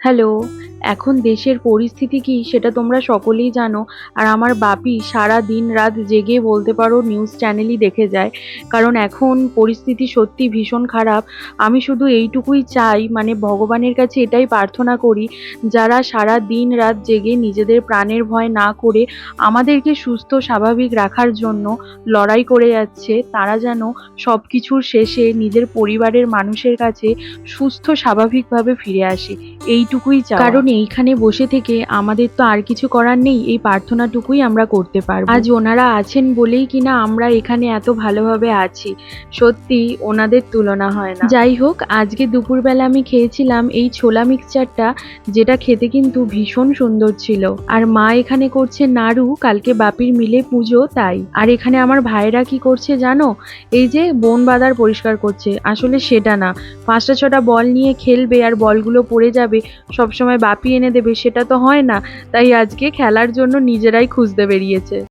Hello. এখন দেশের পরিস্থিতি কি সেটা তোমরা সকলেই জানো। আর আমার বাপি সারা দিন রাত জেগে বলতে পারো নিউজ চ্যানেলই দেখে যায়। কারণ এখন পরিস্থিতি সত্যি ভীষণ খারাপ। আমি শুধু এইটুকুই চাই মানে ভগবানের কাছে এটাই প্রার্থনা করি, যারা সারা দিন রাত জেগে নিজেদের প্রাণের ভয় না করে আমাদেরকে সুস্থ, স্বাভাবিক রাখার জন্য লড়াই করে যাচ্ছে, তারা যেন সব কিছুর শেষে নিজের পরিবারের মানুষের কাছে সুস্থ, স্বাভাবিকভাবে ফিরে আসে। এইটুকুই চাই। কারণ এইখানে বসে থেকে আমাদের তো আর কিছু করার নেই, এই প্রার্থনাটুকুই আমরা করতে পারব। আজ ওনারা আছেন বলেই কিনা আমরা এখানে এত ভালোভাবে আছি, সত্যি ওনাদের তুলনা হয় না। যাই হোক, আজকে দুপুরবেলা আমি খেয়েছিলাম এই ছোলা মিক্সচারটা, যেটা খেতে কিন্তু ভীষণ সুন্দর ছিল। আর মা এখানে করছে নাড়ু, কালকে বাপির মিলে পুজো, তাই। আর এখানে আমার ভাইরা কি করছে জানো? এই যে বন বাদার পরিষ্কার করছে, আসলে সেটা না। পাঁচটা ছটা বল নিয়ে খেলবে আর বলগুলো পড়ে যাবে, সবসময় বাপি এনে দেবে সেটা তো হয় না। তাই আজকে খেলার জন্য নিজেরাই খুঁজতে বেরিয়েছে।